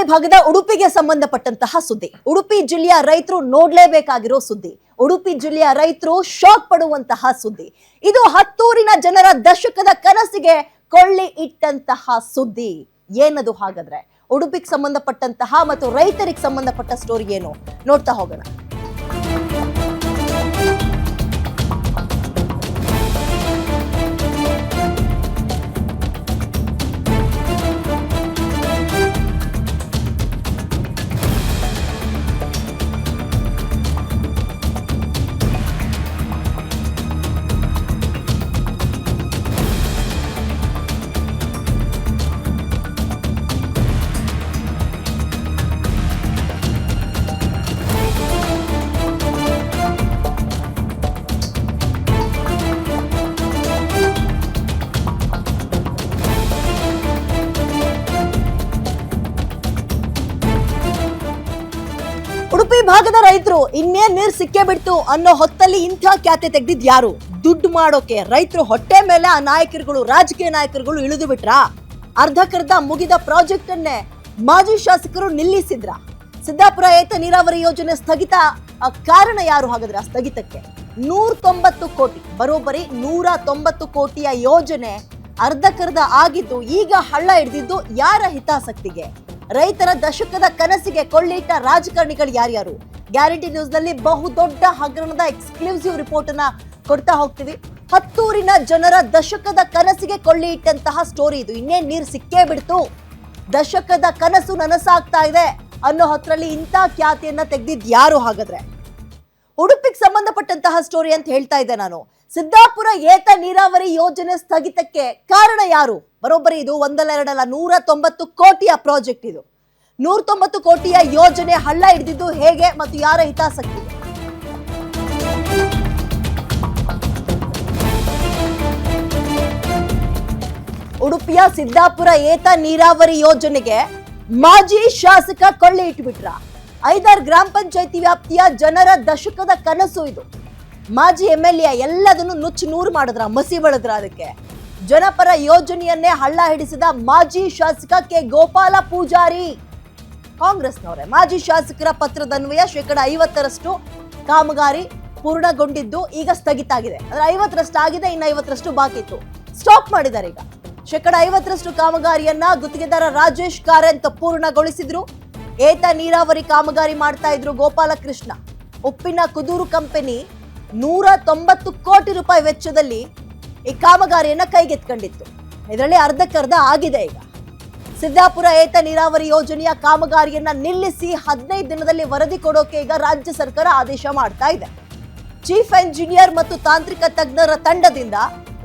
ಕರಾವಳಿ ಭಾಗದ ಉಡುಪಿಗೆ ಸಂಬಂಧಪಟ್ಟಂತಹ ಸುದ್ದಿ. ಉಡುಪಿ ಜಿಲ್ಲೆಯ ರೈತರು ನೋಡ್ಲೇಬೇಕಾಗಿರೋ ಸುದ್ದಿ. ಉಡುಪಿ ಜಿಲ್ಲೆಯ ರೈತರು ಶಾಕ್ ಪಡುವಂತಹ ಸುದ್ದಿ. ಇದು ಹತ್ತೂರಿನ ಜನರ ದಶಕದ ಕನಸಿಗೆ ಕೊಳ್ಳಿ ಇಟ್ಟಂತಹ ಸುದ್ದಿ. ಏನದು ಹಾಗಾದ್ರೆ? ಉಡುಪಿಗೆ ಸಂಬಂಧಪಟ್ಟಂತಹ ಮತ್ತು ರೈತರಿಗೆ ಸಂಬಂಧಪಟ್ಟ ಸ್ಟೋರಿ ಏನು? ನೋಡ್ತಾ ಹೋಗೋಣ. ನೀರ್ ಸಿಕ್ಕೇ ಬಿಡ್ತು ಅನ್ನೋ ಹೊತ್ತಲ್ಲಿ ಇಂಥ ಖ್ಯಾತೆ ತೆಗ್ದಿದ್ ಯಾರು? ದುಡ್ಡು ಮಾಡೋಕೆ ರೈತರು ಹೊಟ್ಟೆ ಮೇಲೆ ಆ ನಾಯಕರುಗಳು, ರಾಜಕೀಯ ನಾಯಕರುಗಳು ಇಳಿದು ಬಿಟ್ರಾ? ಅರ್ಧಕರ್ಧ ಮುಗಿದ ಪ್ರಾಜೆಕ್ಟ್ ಅನ್ನೇ ಮಾಜಿ ಶಾಸಕರು ನಿಲ್ಲಿಸಿದ್ರ? ಸಿದ್ದಾಪುರ ಏತ ನೀರಾವರಿ ಯೋಜನೆ ಸ್ಥಗಿತ, ಆ ಕಾರಣ ಯಾರು ಹಾಗಾದ್ರೆ ಆ ಸ್ಥಗಿತಕ್ಕೆ? ನೂರ ತೊಂಬತ್ತು ಕೋಟಿ, ಬರೋಬ್ಬರಿ ನೂರ ತೊಂಬತ್ತು ಕೋಟಿಯ ಯೋಜನೆ ಅರ್ಧಕರ್ಧ ಆಗಿದ್ದು ಈಗ ಹಳ್ಳ ಹಿಡಿದಿದ್ದು ಯಾರ ಹಿತಾಸಕ್ತಿಗೆ? ರೈತರ ದಶಕದ ಕನಸಿಗೆ ಕೊಳ್ಳಿಟ್ಟ ರಾಜಕಾರಣಿಗಳು ಯಾರ್ಯಾರು? ಗ್ಯಾರಂಟಿ ನ್ಯೂಸ್ನಲ್ಲಿ ಬಹುದೊಡ್ಡ ಹಗರಣದ ಎಕ್ಸ್ಕ್ಲೂಸಿವ್ ರಿಪೋರ್ಟ್ ಅನ್ನ ಕೊಡ್ತಾ ಹೋಗ್ತೀವಿ. ಹತ್ತೂರಿನ ಜನರ ದಶಕದ ಕನಸಿಗೆ ಕೊಳ್ಳಿ ಇಟ್ಟಂತಹ ಸ್ಟೋರಿ ಇದು. ಇನ್ನೇನ್ ನೀರು ಸಿಕ್ಕೇ ಬಿಡ್ತು. ದಶಕದ ಕನಸು ನನಸಾಗ್ತಾ ಇದೆ ಅನ್ನೋ ಹೊತ್ತರಲ್ಲಿ ಇಂಥ ಖ್ಯಾತಿಯನ್ನ ತೆಗ್ದಿದ್ ಯಾರು ಹಾಗಾದ್ರೆ? ಉಡುಪಿಗೆ ಸಂಬಂಧಪಟ್ಟಂತಹ ಸ್ಟೋರಿ ಅಂತ ಹೇಳ್ತಾ ಇದ್ದೆ ನಾನು. ಸಿದ್ದಾಪುರ ಏತ ನೀರಾವರಿ ಯೋಜನೆ ಸ್ಥಗಿತಕ್ಕೆ ಕಾರಣ ಯಾರು? ಬರೋಬ್ಬರಿ ಇದು ಒಂದಲ್ಲ ಎರಡಲ್ಲ ನೂರ ತೊಂಬತ್ತು ಕೋಟಿಯ ಪ್ರಾಜೆಕ್ಟ್ ಇದು. ನೂರ ತೊಂಬತ್ತು ಕೋಟಿಯ ಯೋಜನೆ ಹಳ್ಳ ಹಿಡಿದಿದ್ದು ಹೇಗೆ ಮತ್ತು ಯಾರ ಹಿತಾಸಕ್ತಿ? ಉಡುಪಿಯ ಸಿದ್ದಾಪುರ ಏತ ನೀರಾವರಿ ಯೋಜನೆಗೆ ಮಾಜಿ ಶಾಸಕ ಕೊಳ್ಳಿ ಇಟ್ಬಿಟ್ರ. ಐದಾರು ಗ್ರಾಮ ಪಂಚಾಯತಿ ವ್ಯಾಪ್ತಿಯ ಜನರ ದಶಕದ ಕನಸು ಇದು. ಮಾಜಿ ಎಂ ಎಲ್ ಎ ಎಲ್ಲದನ್ನು ನುಚ್ಚು ನೂರು ಮಾಡಿದ್ರ, ಮಸಿ ಬಳದ್ರ ಅದಕ್ಕೆ. ಜನಪರ ಯೋಜನೆಯನ್ನೇ ಹಳ್ಳ ಹಿಡಿಸಿದ ಮಾಜಿ ಶಾಸಕ ಕೆ ಗೋಪಾಲ ಪೂಜಾರಿ. ಕಾಂಗ್ರೆಸ್ನವರೇ. ಮಾಜಿ ಶಾಸಕರ ಪತ್ರದನ್ವಯ ಶೇಕಡ ಐವತ್ತರಷ್ಟು ಕಾಮಗಾರಿ ಪೂರ್ಣಗೊಂಡಿದ್ದು ಈಗ ಸ್ಥಗಿತ ಆಗಿದೆ. ಅಂದ್ರೆ ಐವತ್ತರಷ್ಟು ಆಗಿದೆ, ಇನ್ನು ಐವತ್ತರಷ್ಟು ಬಾಕಿ ಇತ್ತು. ಸ್ಟಾಪ್ ಮಾಡಿದ್ದಾರೆ ಈಗ. ಶೇಕಡ ಐವತ್ತರಷ್ಟು ಕಾಮಗಾರಿಯನ್ನ ಗುತ್ತಿಗೆದಾರ ರಾಜೇಶ್ ಕಾರಂತ್ ಪೂರ್ಣಗೊಳಿಸಿದ್ರು. ಏತ ನೀರಾವರಿ ಕಾಮಗಾರಿ ಮಾಡ್ತಾ ಇದ್ರು ಗೋಪಾಲಕೃಷ್ಣ. ಉಪ್ಪಿನ ಕುದೂರು ಕಂಪನಿ ನೂರ ತೊಂಬತ್ತು ಕೋಟಿ ರೂಪಾಯಿ ವೆಚ್ಚದಲ್ಲಿ ಈ ಕಾಮಗಾರಿಯನ್ನ ಕೈಗೆತ್ಕೊಂಡಿತ್ತು ಇದರಲ್ಲಿ ಅರ್ಧಕ್ಕರ್ಧ ಆಗಿದೆ ಈಗ. ಸಿದ್ದಾಪುರ ಏತ ನೀರಾವರಿ ಯೋಜನೆಯ ಕಾಮಗಾರಿಯನ್ನ ನಿಲ್ಲಿಸಿ ಹದಿನೈದು ದಿನದಲ್ಲಿ ವರದಿ ಕೊಡೋಕೆ ಈಗ ರಾಜ್ಯ ಸರ್ಕಾರ ಆದೇಶ ಮಾಡ್ತಾ ಇದೆ. ಚೀಫ್ ಎಂಜಿನಿಯರ್ ಮತ್ತು ತಾಂತ್ರಿಕ ತಜ್ಞರ ತಂಡದಿಂದ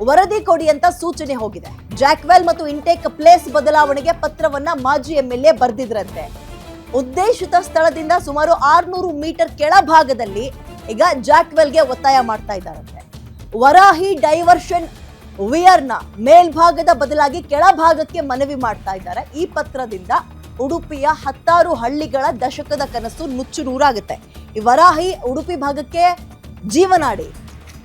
ವರದಿ ಕೊಡಿ ಅಂತ ಸೂಚನೆ ಹೋಗಿದೆ. ಜಾಕ್ವೆಲ್ ಮತ್ತು ಇಂಟೇಕ್ ಪ್ಲೇಸ್ ಬದಲಾವಣೆಗೆ ಪತ್ರವನ್ನ ಮಾಜಿ ಎಂಎಲ್ಎ ಬರೆದಿದ್ರಂತೆ. ಉದ್ದೇಶಿತ ಸ್ಥಳದಿಂದ ಸುಮಾರು ಆರ್ನೂರು ಮೀಟರ್ ಕೆಳಭಾಗದಲ್ಲಿ ಈಗ ಜಾಕ್ವೆಲ್ಗೆ ಒತ್ತಾಯ ಮಾಡ್ತಾ ಇದ್ದಾರಂತೆ. ವರಾಹಿ ಡೈವರ್ಷನ್ ವಿಯರ್ನ ಮೇಲ್ಭಾಗದ ಬದಲಾಗಿ ಕೆಳಭಾಗಕ್ಕೆ ಮನವಿ ಮಾಡ್ತಾ ಇದ್ದಾರೆ. ಈ ಪತ್ರದಿಂದ ಉಡುಪಿಯ ಹತ್ತಾರು ಹಳ್ಳಿಗಳ ದಶಕದ ಕನಸು ನುಚ್ಚು ನೂರಾಗುತ್ತೆ. ಈ ವರಾಹಿ ಉಡುಪಿ ಭಾಗಕ್ಕೆ ಜೀವನಾಡಿ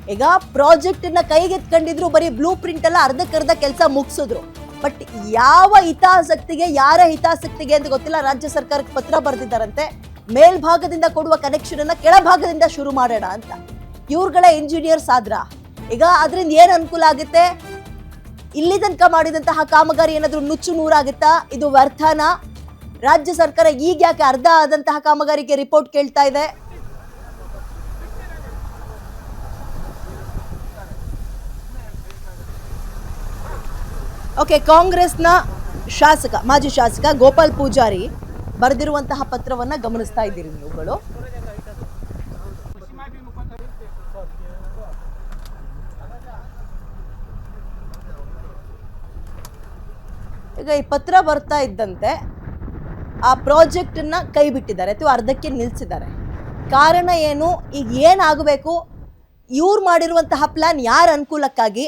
ಈಗ ಪ್ರಾಜೆಕ್ಟ್ನ ಕೈಗೆತ್ಕೊಂಡಿದ್ರು ಬರೀ ಬ್ಲೂ ಪ್ರಿಂಟ್ ಎಲ್ಲ ಅರ್ಧಕ್ಕರ್ಧ ಕೆಲಸ ಮುಗಿಸಿದ್ರು. ಬಟ್ ಯಾವ ಹಿತಾಸಕ್ತಿಗೆ, ಯಾರ ಹಿತಾಸಕ್ತಿಗೆ ಅಂತ ಗೊತ್ತಿಲ್ಲ. ರಾಜ್ಯ ಸರ್ಕಾರಕ್ಕೆ ಪತ್ರ ಬರೆದಿದ್ದಾರಂತೆ. ಮೇಲ್ಭಾಗದಿಂದ ಕೊಡುವ ಕನೆಕ್ಷನ್ ಅನ್ನ ಕೆಳಭಾಗದಿಂದ ಶುರು ಮಾಡೋಣ ಅಂತ. ಇವ್ರುಗಳ ಇಂಜಿನಿಯರ್ಸ್ ಆದ್ರ? ಈಗ ಅದರಿಂದ ಏನ್ ಅನುಕೂಲ ಆಗುತ್ತೆ? ಇಲ್ಲಿ ತನಕ ಮಾಡಿದಂತಹ ಕಾಮಗಾರಿ ಏನಾದ್ರೂ ನುಚ್ಚು ನೂರಾಗುತ್ತಾ? ಇದು ವ್ಯರ್ಥನ? ರಾಜ್ಯ ಸರ್ಕಾರ ಈಗ ಯಾಕೆ ಅರ್ಧ ಆದಂತಹ ಕಾಮಗಾರಿಗೆ ರಿಪೋರ್ಟ್ ಕೇಳ್ತಾ ಇದೆ? ಓಕೆ ಕಾಂಗ್ರೆಸ್ನ ಶಾಸಕ, ಮಾಜಿ ಶಾಸಕ ಗೋಪಾಲ್ ಪೂಜಾರಿ ಬರೆದಿರುವಂತಹ ಪತ್ರವನ್ನ ಗಮನಿಸ್ತಾ ಇದ್ದೀರಿ ನೀವುಗಳು. ಈಗ ಈ ಪತ್ರ ಬರ್ತಾ ಇದ್ದಂತೆ ಆ ಪ್ರಾಜೆಕ್ಟನ್ನು ಕೈ ಬಿಟ್ಟಿದ್ದಾರೆ, ಅಥವಾ ಅರ್ಧಕ್ಕೆ ನಿಲ್ಲಿಸಿದ್ದಾರೆ ಕಾರಣ ಏನು? ಈಗ ಏನಾಗಬೇಕು? ಇವ್ರು ಮಾಡಿರುವಂತಹ ಪ್ಲಾನ್ ಯಾರ ಅನುಕೂಲಕ್ಕಾಗಿ?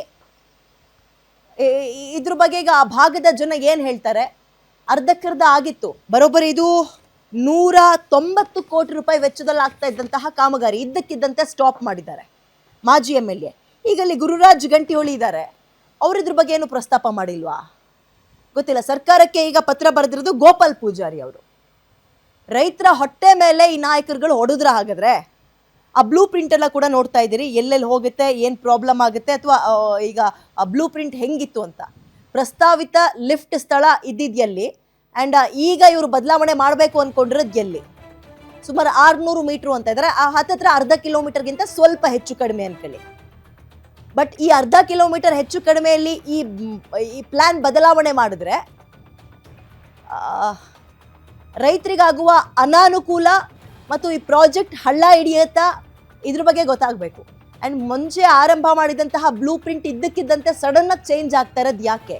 ಇದ್ರ ಬಗ್ಗೆ ಈಗ ಆ ಭಾಗದ ಜನ ಏನು ಹೇಳ್ತಾರೆ? ಅರ್ಧಕ್ಕರ್ಧ ಆಗಿತ್ತು. ಬರೋಬ್ಬರಿ ಇದು ನೂರ ತೊಂಬತ್ತು ಕೋಟಿ ರೂಪಾಯಿ ವೆಚ್ಚದಲ್ಲಿ ಆಗ್ತಾ ಇದ್ದಂತಹ ಕಾಮಗಾರಿ, ಇದ್ದಕ್ಕಿದ್ದಂತೆ ಸ್ಟಾಪ್ ಮಾಡಿದ್ದಾರೆ ಮಾಜಿ ಎಂ ಎಲ್ ಎ. ಈಗ ಅಲ್ಲಿ ಗುರುರಾಜ್ ಗಂಟಿಹೊಳಿ ಇದ್ದಾರೆ ಅವರಿದ್ರ ಬಗ್ಗೆ ಏನು ಪ್ರಸ್ತಾಪ ಮಾಡಿಲ್ವಾ? ಗೊತ್ತಿಲ್ಲ. ಸರ್ಕಾರಕ್ಕೆ ಈಗ ಪತ್ರ ಬರೆದಿರೋದು ಗೋಪಾಲ್ ಪೂಜಾರಿ ಅವರು. ರೈತರ ಹೊಟ್ಟೆ ಮೇಲೆ ಈ ನಾಯಕರುಗಳು ಹೊಡೆದ್ರ ಹಾಗಾದ್ರೆ ಆ ಬ್ಲೂ ಪ್ರಿಂಟ್ ಎಲ್ಲ ಕೂಡ ನೋಡ್ತಾ ಇದ್ದೀರಿ. ಎಲ್ಲೆಲ್ಲಿ ಹೋಗುತ್ತೆ, ಏನು ಪ್ರಾಬ್ಲಮ್ ಆಗುತ್ತೆ ಅಥವಾ ಈಗ ಆ ಬ್ಲೂ ಪ್ರಿಂಟ್ ಹೆಂಗಿತ್ತು ಅಂತ. ಪ್ರಸ್ತಾವಿತ ಲಿಫ್ಟ್ ಸ್ಥಳ ಇದ್ದಿದ್ಯಲ್ಲಿ ಆ್ಯಂಡ್ ಈಗ ಇವರು ಬದಲಾವಣೆ ಮಾಡಬೇಕು ಅಂದ್ಕೊಂಡಿರೋದು ಎಲ್ಲಿ? ಸುಮಾರು ಆರುನೂರು ಮೀಟ್ರು ಅಂತ ಇದ್ದಾರೆ ಆ, ಹತ್ತತ್ರ ಅರ್ಧ ಕಿಲೋಮೀಟರ್ಗಿಂತ ಸ್ವಲ್ಪ ಹೆಚ್ಚು ಕಡಿಮೆ ಅನ್ಕೊಳ್ಳಿ. ಬಟ್ ಈ ಅರ್ಧ ಕಿಲೋಮೀಟರ್ ಹೆಚ್ಚು ಕಡಿಮೆಯಲ್ಲಿ ಈ ಈ ಪ್ಲ್ಯಾನ್ ಬದಲಾವಣೆ ಮಾಡಿದ್ರೆ ರೈತರಿಗಾಗುವ ಅನಾನುಕೂಲ ಮತ್ತು ಈ ಪ್ರಾಜೆಕ್ಟ್ ಹಳ್ಳ ಹಿಡಿಯುತ್ತಾ ಇದ್ರ ಬಗ್ಗೆ ಗೊತ್ತಾಗಬೇಕು. ಆ್ಯಂಡ್ ಮುಂಚೆ ಆರಂಭ ಮಾಡಿದಂತಹ ಬ್ಲೂ ಪ್ರಿಂಟ್ ಇದ್ದಕ್ಕಿದ್ದಂತೆ ಸಡನ್ನಾಗಿ ಚೇಂಜ್ ಆಗ್ತಾ ಇರೋದು ಯಾಕೆ?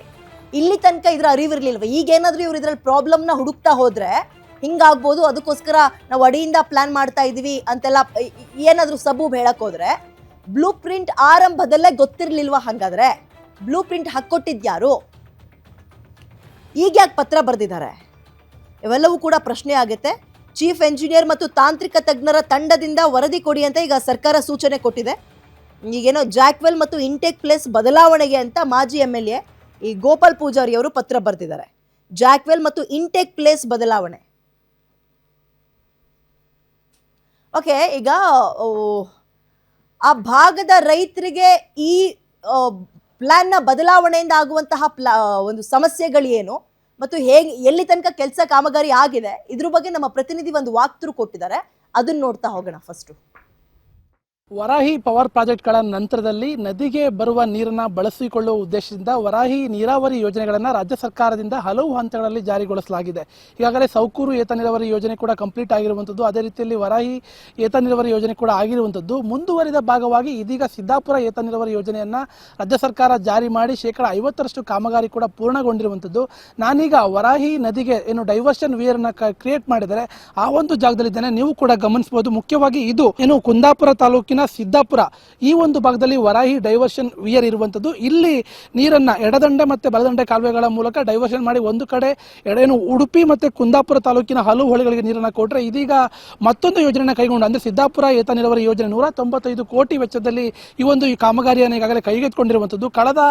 ಇಲ್ಲಿ ತನಕ ಇದರ ಅರಿವಿರಲಿಲ್ವ ಈಗೇನಾದರೂ ಇವ್ರು ಇದರಲ್ಲಿ ಪ್ರಾಬ್ಲಮ್ನ ಹುಡುಕ್ತಾ ಹೋದರೆ ಹಿಂಗಾಗ್ಬೋದು, ಅದಕ್ಕೋಸ್ಕರ ನಾವು ಅಡಿಯಿಂದ ಪ್ಲ್ಯಾನ್ ಮಾಡ್ತಾ ಇದೀವಿ ಅಂತೆಲ್ಲ, ಏನಾದರೂ ಸಬೂಬ್ ಹೇಳಕ್ ಹೋದ್ರೆ ಬ್ಲೂ ಪ್ರಿಂಟ್ ಆರಂಭದಲ್ಲೇ ಗೊತ್ತಿರಲಿಲ್ವ ಹಂಗಾದ್ರೆ? ಬ್ಲೂ ಪ್ರಿಂಟ್ ಹಾಕ್ಕೊಟ್ಟಿದ್ಯಾರು? ಈಗ ಯಾಕೆ ಪತ್ರ ಬರೆದಿದ್ದಾರೆ? ಇವೆಲ್ಲವೂ ಕೂಡ ಪ್ರಶ್ನೆ ಆಗುತ್ತೆ. ಚೀಫ್ ಎಂಜಿನಿಯರ್ ಮತ್ತು ತಾಂತ್ರಿಕ ತಜ್ಞರ ತಂಡದಿಂದ ವರದಿ ಕೊಡಿ ಅಂತ ಈಗ ಸರ್ಕಾರ ಸೂಚನೆ ಕೊಟ್ಟಿದೆ. ಈಗೇನೋ ಜಾಕ್ವೆಲ್ ಮತ್ತು ಇಂಟೇಕ್ ಪ್ಲೇಸ್ ಬದಲಾವಣೆಗೆ ಅಂತ ಮಾಜಿ ಎಂ ಎಲ್ ಎ ಈ ಗೋಪಾಲ್ ಪೂಜಾರಿ ಅವರು ಪತ್ರ ಬರೆದಿದ್ದಾರೆ. ಜಾಕ್ವೆಲ್ ಮತ್ತು ಇಂಟೇಕ್ ಪ್ಲೇಸ್ ಬದಲಾವಣೆ. ಓಕೆ, ಈಗ ಆ ಭಾಗದ ರೈತರಿಗೆ ಈ ಪ್ಲ್ಯಾನ್ನ ಬದಲಾವಣೆಯಿಂದ ಆಗುವಂತಹ ಪ್ಲಾ ಒಂದು ಸಮಸ್ಯೆಗಳೇನು? ಮತ್ತು ಹೇಗೆ, ಎಲ್ಲಿ ತನಕ ಕೆಲಸ ಕಾಮಗಾರಿ ಆಗಿದೆ? ಇದ್ರ ಬಗ್ಗೆ ನಮ್ಮ ಪ್ರತಿನಿಧಿ ಒಂದು ವಾಕ್ತೃ ಕೊಟ್ಟಿದ್ದಾರೆ. ಅದನ್ನ ನೋಡ್ತಾ ಹೋಗೋಣ ಫಸ್ಟು ವರಾಹಿ ಪವರ್ ಪ್ರಾಜೆಕ್ಟ್ಗಳ ನಂತರದಲ್ಲಿ ನದಿಗೆ ಬರುವ ನೀರನ್ನ ಬಳಸಿಕೊಳ್ಳುವ ಉದ್ದೇಶದಿಂದ ವರಾಹಿ ನೀರಾವರಿ ಯೋಜನೆಗಳನ್ನು ರಾಜ್ಯ ಸರ್ಕಾರದಿಂದ ಹಲವು ಹಂತಗಳಲ್ಲಿ ಜಾರಿಗೊಳಿಸಲಾಗಿದೆ. ಈಗಾಗಲೇ ಸೌಕೂರು ಏತ ನೀರಾವರಿ ಯೋಜನೆ ಕೂಡ ಕಂಪ್ಲೀಟ್ ಆಗಿರುವಂಥದ್ದು ಅದೇ ರೀತಿಯಲ್ಲಿ ವರಾಹಿ ಏತ ನೀರಾವರಿ ಯೋಜನೆ ಕೂಡ ಆಗಿರುವಂಥದ್ದು ಮುಂದುವರಿದ ಭಾಗವಾಗಿ ಇದೀಗ ಸಿದ್ದಾಪುರ ಏತ ನೀರಾವರಿ ಯೋಜನೆಯನ್ನ ರಾಜ್ಯ ಸರ್ಕಾರ ಜಾರಿ ಮಾಡಿ ಶೇಕಡ ಐವತ್ತರಷ್ಟು ಕಾಮಗಾರಿ ಕೂಡ ಪೂರ್ಣಗೊಂಡಿರುವಂಥದ್ದು ನಾನೀಗ ವರಾಹಿ ನದಿಗೆ ಏನು ಡೈವರ್ಷನ್ ವಿಯರ್ನ ಕ್ರಿಯೇಟ್ ಮಾಡಿದರೆ ಆ ಒಂದು ಜಾಗದಲ್ಲಿದ್ದೇನೆ. ನೀವು ಕೂಡ ಗಮನಿಸಬಹುದು. ಮುಖ್ಯವಾಗಿ ಇದು ಏನು ಕುಂದಾಪುರ ತಾಲೂಕಿನ ಸಿದ್ದಾಪುರ. ಈ ಒಂದು ಭಾಗದಲ್ಲಿ ವರಾಹಿ ಡೈವರ್ಷನ್ ವಿಯರ್ ಇರುವಂತದ್ದು. ಇಲ್ಲಿ ನೀರನ್ನ ಎಡದಂಡೆ ಮತ್ತೆ ಬಲದಂಡೆ ಕಾಲುವೆಗಳ ಮೂಲಕ ಡೈವರ್ಷನ್ ಮಾಡಿ ಒಂದು ಕಡೆ ಎಡೇನು ಉಡುಪಿ ಮತ್ತೆ ಕುಂದಾಪುರ ತಾಲೂಕಿನ ಹಲವು ಹೊಳೆಗಳಿಗೆ ನೀರನ್ನ ಕೊಟ್ಟರೆ ಇದೀಗ ಮತ್ತೊಂದು ಯೋಜನೆಯನ್ನು ಕೈಗೊಂಡು ಅಂದ್ರೆ ಸಿದ್ದಾಪುರ ಏತ ನೀರಾವರಿ ಯೋಜನೆ ನೂರ ತೊಂಬತ್ತೈದು ಕೋಟಿ ವೆಚ್ಚದಲ್ಲಿ ಈ ಒಂದು ಈ ಕಾಮಗಾರಿಯನ್ನು ಈಗಾಗಲೇ ಕೈಗೆತ್ತಿಕೊಂಡಿರುವಂತದ್ದು. ಕಳೆದ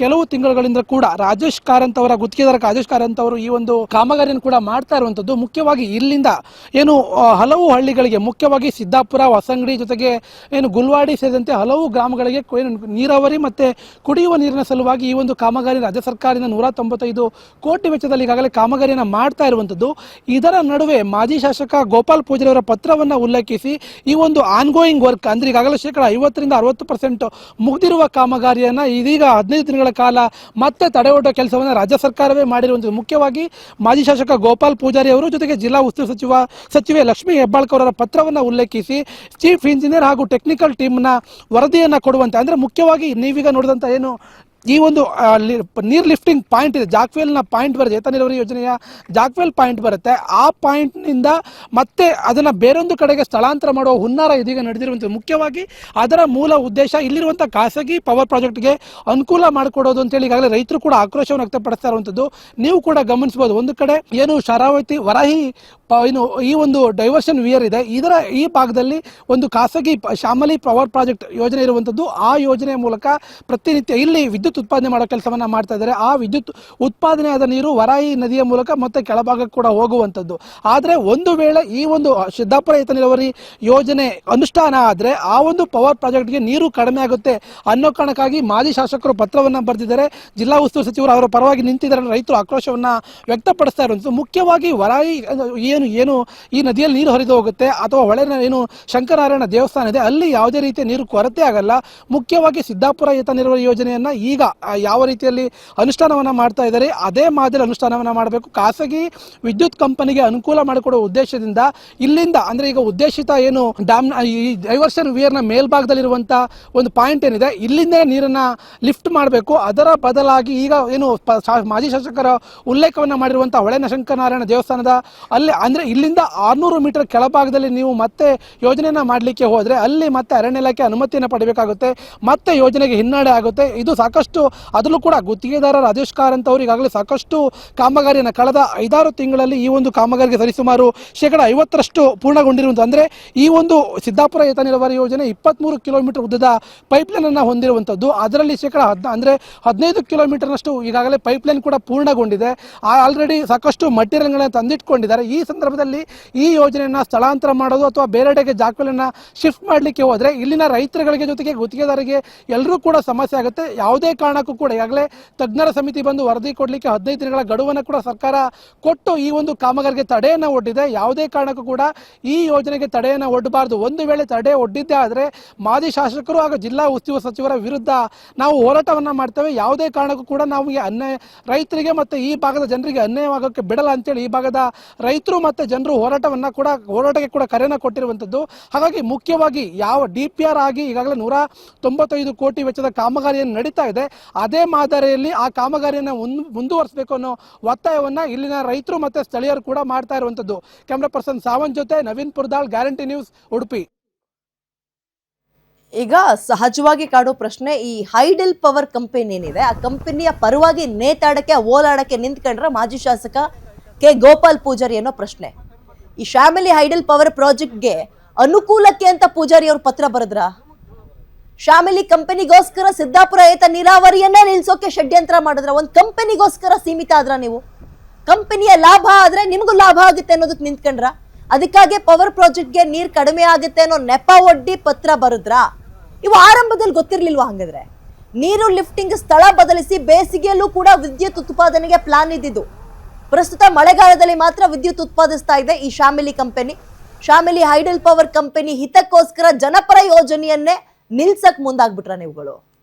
ಕೆಲವು ತಿಂಗಳುಗಳಿಂದ ಕೂಡ ರಾಜೇಶ್ ಕಾರಂತ್ ಅವರ, ಗುತ್ತಿಗೆದಾರ ರಾಜೇಶ್ ಕಾರಂತ್ ಅವರು ಈ ಒಂದು ಕಾಮಗಾರಿಯನ್ನು ಕೂಡ ಮಾಡ್ತಾ ಇರುವಂತದ್ದು. ಮುಖ್ಯವಾಗಿ ಇಲ್ಲಿಂದ ಏನು ಹಲವು ಹಳ್ಳಿಗಳಿಗೆ ಮುಖ್ಯವಾಗಿ ಸಿದ್ದಾಪುರ, ಹೊಸಂಗಡಿ ಜೊತೆಗೆ ಏನು ಗುಲ್ವಾಡಿ ಸೇರಿದಂತೆ ಹಲವು ಗ್ರಾಮಗಳಿಗೆ ನೀರಾವರಿ ಮತ್ತೆ ಕುಡಿಯುವ ನೀರಿನ ಸಲುವಾಗಿ ಈ ಒಂದು ಕಾಮಗಾರಿ ರಾಜ್ಯ ಸರ್ಕಾರದಿಂದ ನೂರ ತೊಂಬತ್ತೈದು ಕೋಟಿ ವೆಚ್ಚದಲ್ಲಿ ಈಗಾಗಲೇ ಕಾಮಗಾರಿಯನ್ನು ಮಾಡ್ತಾ ಇರುವಂಥದ್ದು ಇದರ ನಡುವೆ ಮಾಜಿ ಶಾಸಕ ಗೋಪಾಲ್ ಪೂಜಾರಿ ಅವರ ಪತ್ರವನ್ನು ಉಲ್ಲೇಖಿಸಿ ಈ ಒಂದು ಆನ್ಗೋಯಿಂಗ್ ವರ್ಕ್ ಅಂದ್ರೆ ಈಗಾಗಲೇ ಶೇಕಡ ಐವತ್ತರಿಂದ ಅರವತ್ತು ಪರ್ಸೆಂಟ್ ಮುಗಿದಿರುವ ಕಾಮಗಾರಿಯನ್ನ ಇದೀಗ ಹದಿನೈದು ದಿನಗಳ ಕಾಲ ಮತ್ತೆ ತಡೆಗಟ್ಟುವ ಕೆಲಸವನ್ನು ರಾಜ್ಯ ಸರ್ಕಾರವೇ ಮಾಡಿರುವಂಥದ್ದು ಮುಖ್ಯವಾಗಿ ಮಾಜಿ ಶಾಸಕ ಗೋಪಾಲ್ ಪೂಜಾರಿ ಅವರು ಜೊತೆಗೆ ಜಿಲ್ಲಾ ಉಸ್ತುವಾರಿ ಸಚಿವ ಸಚಿವೆ ಲಕ್ಷ್ಮೀ ಹೆಬ್ಬಾಳ್ಕರ್ ಅವರ ಪತ್ರವನ್ನು ಉಲ್ಲೇಖಿಸಿ ಚೀಫ್ ಇಂಜಿನಿಯರ್ ಹಾಗೂ ಟೆಕ್ನಿಕಲ್ ಟೀಮ್ನ ವರದಿಯನ್ನು ಕೊಡುವಂತೆ. ಅಂದರೆ ಮುಖ್ಯವಾಗಿ ನೀವೀಗ ನೋಡಿದಂಥ ಏನು ಈ ಒಂದು ನೀರ್ ಲಿಫ್ಟಿಂಗ್ ಪಾಯಿಂಟ್ ಇದೆ. ಜಾಕ್ವೆಲ್ನ ಪಾಯಿಂಟ್ ಬರುತ್ತೆ. ಏತ ನೀರಾವರಿ ಯೋಜನೆಯ ಜಾಕ್ವೆಲ್ ಪಾಯಿಂಟ್ ಬರುತ್ತೆ. ಆ ಪಾಯಿಂಟ್ನಿಂದ ಮತ್ತೆ ಅದನ್ನ ಬೇರೊಂದು ಕಡೆಗೆ ಸ್ಥಳಾಂತರ ಮಾಡುವ ಹುನ್ನಾರ ಇದೀಗ ನಡೆದಿರುವಂಥದ್ದು ಮುಖ್ಯವಾಗಿ ಅದರ ಮೂಲ ಉದ್ದೇಶ ಇಲ್ಲಿರುವಂಥ ಖಾಸಗಿ ಪವರ್ ಪ್ರಾಜೆಕ್ಟ್ಗೆ ಅನುಕೂಲ ಮಾಡಿಕೊಡೋದು ಅಂತೇಳಿ ಈಗಾಗಲೇ ರೈತರು ಕೂಡ ಆಕ್ರೋಶವನ್ನು ವ್ಯಕ್ತಪಡಿಸ್ತಾ ಇರುವಂಥದ್ದು ನೀವು ಕೂಡ ಗಮನಿಸಬಹುದು. ಒಂದು ಕಡೆ ಏನು ಶರಾವತಿ, ವರಾಹಿ ಏನು ಈ ಒಂದು ಡೈವರ್ಷನ್ ವಿಯರ್ ಇದೆ. ಇದರ ಈ ಭಾಗದಲ್ಲಿ ಒಂದು ಖಾಸಗಿ ಶಾಮಲಿ ಪವರ್ ಪ್ರಾಜೆಕ್ಟ್ ಯೋಜನೆ ಇರುವಂಥದ್ದು ಆ ಯೋಜನೆಯ ಮೂಲಕ ಪ್ರತಿನಿತ್ಯ ಇಲ್ಲಿ ವಿದ್ಯುತ್ ಉತ್ಪಾದನೆ ಮಾಡೋ ಕೆಲಸವನ್ನು ಮಾಡ್ತಾ ಇದ್ದಾರೆ. ಆ ವಿದ್ಯುತ್ ಉತ್ಪಾದನೆಯಾದ ನೀರು ವರಾಯಿ ನದಿಯ ಮೂಲಕ ಮತ್ತೆ ಕೆಳಭಾಗಕ್ಕೆ ಕೂಡ ಹೋಗುವಂಥದ್ದು. ಆದರೆ ಒಂದು ವೇಳೆ ಈ ಒಂದು ಸಿದ್ದಾಪುರ ಏತ ನೀರಾವರಿ ಯೋಜನೆ ಅನುಷ್ಠಾನ ಆದರೆ ಆ ಒಂದು ಪವರ್ ಪ್ರಾಜೆಕ್ಟ್ಗೆ ನೀರು ಕಡಿಮೆ ಆಗುತ್ತೆ ಅನ್ನೋ ಕಾರಣಕ್ಕಾಗಿ ಮಾಜಿ ಶಾಸಕರು ಪತ್ರವನ್ನು ಬರೆದಿದ್ದಾರೆ. ಜಿಲ್ಲಾ ಉಸ್ತುವಾರಿ ಸಚಿವರು ಅವರ ಪರವಾಗಿ ನಿಂತಿದ್ದಾರೆ ರೈತರು ಆಕ್ರೋಶವನ್ನು ವ್ಯಕ್ತಪಡಿಸ್ತಾ ಇರುವಂಥದ್ದು ಮುಖ್ಯವಾಗಿ ವರಾಯಿ ಏನು ಏನು ಈ ನದಿಯಲ್ಲಿ ನೀರು ಹರಿದು ಹೋಗುತ್ತೆ ಅಥವಾ ಹೊಳೆ ಏನು ಶಂಕರನಾರಾಯಣ ದೇವಸ್ಥಾನ ಇದೆ, ಅಲ್ಲಿ ಯಾವುದೇ ರೀತಿಯ ನೀರು ಕೊರತೆ ಆಗಲ್ಲ. ಮುಖ್ಯವಾಗಿ ಸಿದ್ದಾಪುರ ಏತ ನೀರಾವರಿ ಯೋಜನೆಯನ್ನ ಈಗ ಆ, ಯಾವ ರೀತಿಯಲ್ಲಿ ಅನುಷ್ಠಾನವನ್ನು ಮಾಡ್ತಾ ಇದ್ದಾರೆ ಅದೇ ಮಾದರಿ ಅನುಷ್ಠಾನವನ್ನ ಮಾಡಬೇಕು. ಖಾಸಗಿ ವಿದ್ಯುತ್ ಕಂಪನಿಗೆ ಅನುಕೂಲ ಮಾಡಿಕೊಡುವ ಉದ್ದೇಶದಿಂದ ಇಲ್ಲಿಂದ ಅಂದ್ರೆ ಈಗ ಉದ್ದೇಶಿತ ಏನು ಡ್ಯಾಮ್ ಈ ಡೈವರ್ಷನ್ನ ಮೇಲ್ಭಾಗದಲ್ಲಿರುವಂಥ ಒಂದು ಪಾಯಿಂಟ್ ಏನಿದೆ ಇಲ್ಲಿಂದ ನೀರನ್ನ ಲಿಫ್ಟ್ ಮಾಡಬೇಕು. ಅದರ ಬದಲಾಗಿ ಈಗ ಏನು ಮಾಜಿ ಶಾಸಕರ ಉಲ್ಲೇಖವನ್ನ ಮಾಡಿರುವಂಥ ಹೊಳೆ ಶಂಕರನಾರಾಯಣ ದೇವಸ್ಥಾನದ ಅಲ್ಲಿ ಅಂದ್ರೆ ಇಲ್ಲಿಂದ ಆರ್ನೂರು ಮೀಟರ್ ಕೆಳಭಾಗದಲ್ಲಿ ನೀವು ಮತ್ತೆ ಯೋಜನೆಯನ್ನ ಮಾಡಲಿಕ್ಕೆ ಹೋದರೆ ಅಲ್ಲಿ ಮತ್ತೆ ಅರಣ್ಯ ಇಲಾಖೆ ಅನುಮತಿಯನ್ನು ಪಡೆಯಬೇಕಾಗುತ್ತೆ ಮತ್ತೆ ಯೋಜನೆಗೆ ಹಿನ್ನಡೆ ಆಗುತ್ತೆ. ಇದು ಸಾಕಷ್ಟು ಸಾಕಷ್ಟು, ಅದರಲ್ಲೂ ಕೂಡ ಗುತ್ತಿಗೆದಾರ ರಾಜೇಶ್ ಕಾರಂತ್ ಈಗಾಗಲೇ ಸಾಕಷ್ಟು ಕಾಮಗಾರಿಯನ್ನು ಕಳೆದ ಐದಾರು ತಿಂಗಳಲ್ಲಿ ಈ ಒಂದು ಕಾಮಗಾರಿಗೆ ಸರಿಸುಮಾರು ಶೇಕಡ ಐವತ್ತರಷ್ಟು ಪೂರ್ಣಗೊಂಡಿರುವಂಥ ಅಂದರೆ ಈ ಒಂದು ಸಿದ್ದಾಪುರ ಏತ ನೀರಾವರಿ ಯೋಜನೆ ಇಪ್ಪತ್ತ್ಮೂರು ಕಿಲೋಮೀಟರ್ ಉದ್ದದ ಪೈಪ್ಲೈನನ್ನು ಹೊಂದಿರುವಂಥದ್ದು ಅದರಲ್ಲಿ ಶೇಕಡ ಹದ್ ಅಂದರೆ ಹದಿನೈದು ಕಿಲೋಮೀಟರ್ನಷ್ಟು ಈಗಾಗಲೇ ಪೈಪ್ಲೈನ್ ಕೂಡ ಪೂರ್ಣಗೊಂಡಿದೆ. ಆಲ್ರೆಡಿ ಸಾಕಷ್ಟು ಮಟೀರಿಯಲ್ಗಳನ್ನು ತಂದಿಟ್ಕೊಂಡಿದ್ದಾರೆ. ಈ ಸಂದರ್ಭದಲ್ಲಿ ಈ ಯೋಜನೆಯನ್ನು ಸ್ಥಳಾಂತರ ಮಾಡೋದು ಅಥವಾ ಬೇರೆಡೆಗೆ ಜಾಕ್ವೆಲನ್ನು ಶಿಫ್ಟ್ ಮಾಡಲಿಕ್ಕೆ ಹೋದರೆ ಇಲ್ಲಿನ ರೈತರುಗಳಿಗೆ ಜೊತೆಗೆ ಗುತ್ತಿಗೆದಾರರಿಗೆ ಎಲ್ಲರೂ ಕೂಡ ಸಮಸ್ಯೆ ಆಗುತ್ತೆ. ಯಾವುದೇ ಕಾರಣಕ್ಕೂ ಕೂಡ. ಈಗಾಗಲೇ ತಜ್ಞರ ಸಮಿತಿ ಬಂದು ವರದಿ ಕೊಡಲಿಕ್ಕೆ ಹದಿನೈದು ದಿನಗಳ ಗಡುವನ್ನು ಕೂಡ ಸರ್ಕಾರ ಕೊಟ್ಟು ಈ ಒಂದು ಕಾಮಗಾರಿಗೆ ತಡೆಯನ್ನು ಒಡ್ಡಿದೆ. ಯಾವುದೇ ಕಾರಣಕ್ಕೂ ಕೂಡ ಈ ಯೋಜನೆಗೆ ತಡೆಯನ್ನು ಒಡ್ಡಬಾರದು ಒಂದು ವೇಳೆ ತಡೆ ಒಡ್ಡಿದ್ದೇ ಆದರೆ ಮಾಜಿ ಶಾಸಕರು ಹಾಗೂ ಜಿಲ್ಲಾ ಉಸ್ತುವಾರಿ ಸಚಿವರ ವಿರುದ್ಧ ನಾವು ಹೋರಾಟವನ್ನು ಮಾಡ್ತೇವೆ. ಯಾವುದೇ ಕಾರಣಕ್ಕೂ ಕೂಡ ನಮಗೆ ಅನ್ಯಾಯ ರೈತರಿಗೆ ಮತ್ತು ಈ ಭಾಗದ ಜನರಿಗೆ ಅನ್ಯಾಯವಾಗೋಕ್ಕೆ ಬಿಡಲ್ಲ ಅಂತೇಳಿ ಈ ಭಾಗದ ರೈತರು ಮತ್ತು ಜನರು ಹೋರಾಟವನ್ನು ಕೂಡ ಹೋರಾಟಕ್ಕೆ ಕೂಡ ಕರೆಯನ್ನು ಕೊಟ್ಟಿರುವಂಥದ್ದು ಹಾಗಾಗಿ ಮುಖ್ಯವಾಗಿ ಯಾವ ಡಿ ಪಿ ಆರ್ ಆಗಿ ಈಗಾಗಲೇ ನೂರ ತೊಂಬತ್ತೈದು ಕೋಟಿ ವೆಚ್ಚದ ಕಾಮಗಾರಿಯನ್ನು ನಡೀತಾ ಇದೆ. ಅದೇ ಮಾದರಿಯಲ್ಲಿ ಆ ಕಾಮಗಾರಿಯನ್ನು ಮುಂದುವರಿಸಬೇಕು ಅನ್ನೋ ಒತ್ತಾಯವನ್ನು ಇಲ್ಲಿನ ರೈತರು ಮತ್ತು ಸ್ಥಳೀಯರು ಕೂಡ ಮಾಡ್ತಾ ಇರುವಂಥದ್ದು. ಕ್ಯಾಮ್ರಾ ಪರ್ಸನ್ ಸಾವಂತ್ ಜೊತೆ ನವೀನ್ ಪುರ್ದಾಳ್, ಗ್ಯಾರಂಟಿ ನ್ಯೂಸ್, ಉಡುಪಿ. ಈಗ ಸಹಜವಾಗಿ ಕಾಡೋ ಪ್ರಶ್ನೆ, ಈ ಹೈಡೆಲ್ ಪವರ್ ಕಂಪನಿ ಏನಿದೆ, ಆ ಕಂಪನಿಯ ಪರವಾಗಿ ನೇತಾಡಕ್ಕೆ, ಓಲಾಡಕ್ಕೆ ನಿಂತ್ಕೊಂಡ್ರೆ ಮಾಜಿ ಶಾಸಕ ಕೆ ಗೋಪಾಲ್ ಪೂಜಾರಿ ಅನ್ನೋ ಪ್ರಶ್ನೆ. ಈ ಫ್ಯಾಮಿಲಿ ಹೈಡೆಲ್ ಪವರ್ ಪ್ರಾಜೆಕ್ಟ್ಗೆ ಅನುಕೂಲಕ್ಕೆ ಅಂತ ಪೂಜಾರಿ ಅವ್ರ ಪತ್ರ ಬರೆದ್ರ? ಶಾಮಿಲಿ ಕಂಪನಿಗೋಸ್ಕರ ಸಿದ್ದಾಪುರ ಏತ ನೀರಾವರಿಯನ್ನೇ ನಿಲ್ಸೋಕೆ ಷಡ್ಯಂತ್ರ ಮಾಡಿದ್ರ, ಒಂದು ಕಂಪನಿಗೋಸ್ಕರ ಸೀಮಿತ ಆದ್ರ ನೀವು. ಕಂಪನಿಯ ಲಾಭ ಆದ್ರೆ ನಿಮಗೂ ಲಾಭ ಆಗುತ್ತೆ ಅನ್ನೋದಕ್ಕೆ ನಿಂತ್ಕೊಂಡ್ರ. ಅದಕ್ಕಾಗಿ ಪವರ್ ಪ್ರಾಜೆಕ್ಟ್ಗೆ ನೀರ್ ಕಡಿಮೆ ಆಗುತ್ತೆ ಅನ್ನೋ ನೆಪ ಒಡ್ಡಿ ಪತ್ರ ಬರೆದ್ರ? ಇವು ಆರಂಭದಲ್ಲಿ ಗೊತ್ತಿರ್ಲಿಲ್ವಾ ಹಂಗಾದ್ರೆ? ನೀರು ಲಿಫ್ಟಿಂಗ್ ಸ್ಥಳ ಬದಲಿಸಿ ಬೇಸಿಗೆಯಲ್ಲೂ ಕೂಡ ವಿದ್ಯುತ್ ಉತ್ಪಾದನೆಗೆ ಪ್ಲಾನ್ ಇದ್ದಿದ್ದು. ಪ್ರಸ್ತುತ ಮಳೆಗಾಲದಲ್ಲಿ ಮಾತ್ರ ವಿದ್ಯುತ್ ಉತ್ಪಾದಿಸ್ತಾ ಇದೆ ಈ Shamili company Shamili hydel power company ಹಿತಕ್ಕೋಸ್ಕರ ಜನಪರ ಯೋಜನೆಯನ್ನೇ ನಿಲ್ಸಕ್ ಮುಂದಾಗ್ಬಿಟ್ರ ನೀವುಗಳು?